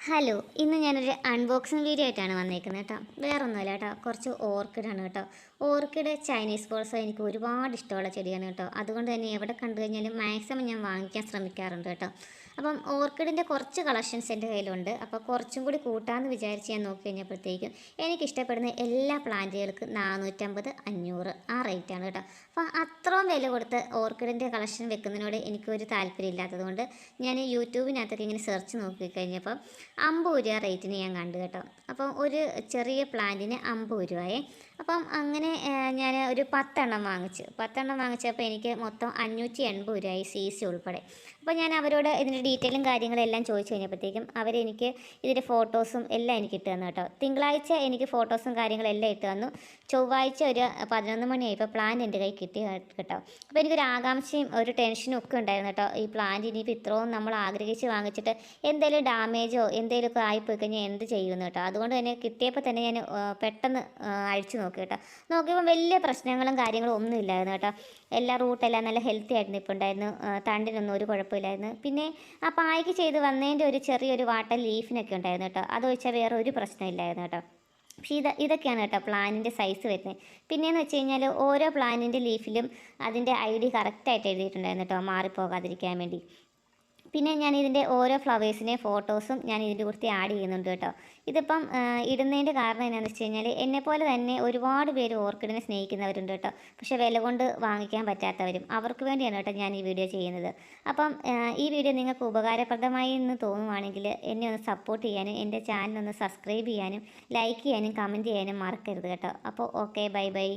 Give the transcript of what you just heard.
Hello ഇന്ന് ഞാനൊരു unboxing video ആയിട്ടാണ് വന്നേക്കുന്നത് കേട്ടോ. വേറെ ഒന്നുമില്ല കേട്ടോ കുറച്ച് ഓർക്കിഡാണ് കേട്ടോ. ഓർക്കിഡ് ചൈനീസ് ബോൾസ് എനിക്ക് ഒരുപാട് ഇഷ്ടമുള്ള ചെടിയാണ് കേട്ടോ. അതുകൊണ്ട് തന്നെ എവിടെ കണ്ടു കഴിഞ്ഞാലും മാക്സിമം ഞാൻ വാങ്ങിക്കാൻ ശ്രമിക്കാറുണ്ട് കേട്ടോ. അപ്പം ഓർക്കിഡിന്റെ കുറച്ച് കളക്ഷൻസ് എന്റെ കയ്യിലുണ്ട്. അപ്പോൾ കുറച്ചും കൂടി കൂട്ടാമെന്ന് വിചാരിച്ച് ഞാൻ നോക്കി കഴിഞ്ഞപ്പോഴത്തേക്കും എനിക്ക് ഇഷ്ടപ്പെടുന്ന എല്ലാ പ്ലാന്റുകൾക്ക് നാനൂറ്റമ്പത് അഞ്ഞൂറ് ആ റേറ്റാണ് കേട്ടോ. അപ്പോൾ അത്രയും വില കൊടുത്ത് ഓർക്കിഡിന്റെ കളക്ഷൻ വെക്കുന്നതിനോട് എനിക്കൊരു താല്പര്യം ഇല്ലാത്തതുകൊണ്ട് ഞാൻ യൂട്യൂബിനകത്തൊക്കെ ഇങ്ങനെ സെർച്ച് നോക്കി കഴിഞ്ഞപ്പോൾ അമ്പത് രൂപ റേറ്റിന് ഞാൻ കണ്ടു കേട്ടോ. അപ്പം ഒരു ചെറിയ പ്ലാന്റിന് അമ്പത് രൂപയെ. അപ്പം അങ്ങനെ ഞാൻ ഒരു പത്തെണ്ണം വാങ്ങിച്ചു. പത്തെണ്ണം വാങ്ങിച്ചപ്പോൾ എനിക്ക് മൊത്തം അഞ്ഞൂറ്റി എൺപത് രൂപയായി സി സി ഉൾപ്പെടെ. അപ്പോൾ ഞാൻ അവരോട് ഇതിന്റെ ഡീറ്റെയിലും കാര്യങ്ങളും എല്ലാം ചോദിച്ചു കഴിഞ്ഞപ്പോഴത്തേക്കും അവരെനിക്ക് ഇതിന്റെ ഫോട്ടോസും എല്ലാം എനിക്ക് ഇട്ട് തന്നു കേട്ടോ. തിങ്കളാഴ്ച എനിക്ക് ഫോട്ടോസും കാര്യങ്ങളും എല്ലാം ഇട്ട് തന്നു. ചൊവ്വാഴ്ച ഒരു പതിനൊന്ന് മണിയായിപ്പോൾ പ്ലാൻ എന്റെ കയ്യിൽ കിട്ടി കേട്ടോ. അപ്പോൾ എനിക്കൊരു ആകാംക്ഷയും ഒരു ടെൻഷനും ഒക്കെ ഉണ്ടായിരുന്നു കേട്ടോ. ഈ പ്ലാന്റ് ഇനിയിപ്പോൾ ഇത്രയും നമ്മൾ ആഗ്രഹിച്ച് വാങ്ങിച്ചിട്ട് എന്തെങ്കിലും ഡാമേജോ എന്തെങ്കിലുമൊക്കെ ആയിപ്പോയി കഴിഞ്ഞാൽ എന്ത് ചെയ്യുമെന്ന് കേട്ടോ. അതുകൊണ്ട് തന്നെ കിട്ടിയപ്പോൾ തന്നെ ഞാൻ പെട്ടെന്ന് അഴിച്ചു നോക്കി കേട്ടോ. നോക്കിയപ്പോൾ വലിയ പ്രശ്നങ്ങളും കാര്യങ്ങളും ഒന്നും ഇല്ലായിരുന്നു കേട്ടോ. എല്ലാ റൂട്ടെല്ലാം നല്ല ഹെൽത്തി ആയിരുന്നു ഇപ്പോൾ ഉണ്ടായിരുന്നു. തണ്ടിനൊന്നും ഒരു കുഴപ്പമില്ലായിരുന്നു. പിന്നെ ആ പായ്ക്ക് ചെയ്ത് വന്നതിന്റെ ഒരു ചെറിയൊരു വാട്ടർ ലീഫിനൊക്കെ ഉണ്ടായിരുന്നു കേട്ടോ. അത് വെച്ചാൽ വേറെ ഒരു പ്രശ്നമില്ലായിരുന്നു കേട്ടോ. പക്ഷേ ഇത് ഇതൊക്കെയാണ് കേട്ടോ പ്ലാനിന്റെ സൈസ് വരുന്നത്. പിന്നെയെന്ന് വെച്ച് കഴിഞ്ഞാൽ ഓരോ പ്ലാനിന്റെ ലീഫിലും അതിന്റെ ഐ ഡി കറക്റ്റായിട്ട് എഴുതിയിട്ടുണ്ടായിരുന്നു കേട്ടോ. മാറിപ്പോകാതിരിക്കാൻ വേണ്ടി. പിന്നെ ഞാൻ ഇതിന്റെ ഓരോ ഫ്ലവേഴ്സിന്റെ ഫോട്ടോസും ഞാൻ ഇതിന്റെ കുറിച്ച് ആഡ് ചെയ്യുന്നുണ്ട് കേട്ടോ. ഇതിപ്പം ഇടുന്നതിന്റെ കാരണം എന്നാന്ന് വെച്ച് കഴിഞ്ഞാൽ എന്നെപ്പോലെ തന്നെ ഒരുപാട് പേര് ഓർക്കിഡിനെ സ്നേഹിക്കുന്നവരുണ്ട് കേട്ടോ. പക്ഷേ വില കൊണ്ട് വാങ്ങിക്കാൻ പറ്റാത്തവരും അവർക്ക് വേണ്ടിയാണ് കേട്ടോ ഞാൻ ഈ വീഡിയോ ചെയ്യുന്നത്. അപ്പം ഈ വീഡിയോ നിങ്ങൾക്ക് ഉപകാരപ്രദമായി എന്ന് തോന്നുവാണെങ്കിൽ എന്നെ ഒന്ന് സപ്പോർട്ട് ചെയ്യാനും എന്റെ ചാനൽ ഒന്ന് സബ്സ്ക്രൈബ് ചെയ്യാനും ലൈക്ക് ചെയ്യാനും കമന്റ് ചെയ്യാനും മറക്കരുത് കേട്ടോ. അപ്പോൾ ഓക്കെ ബൈ ബൈ.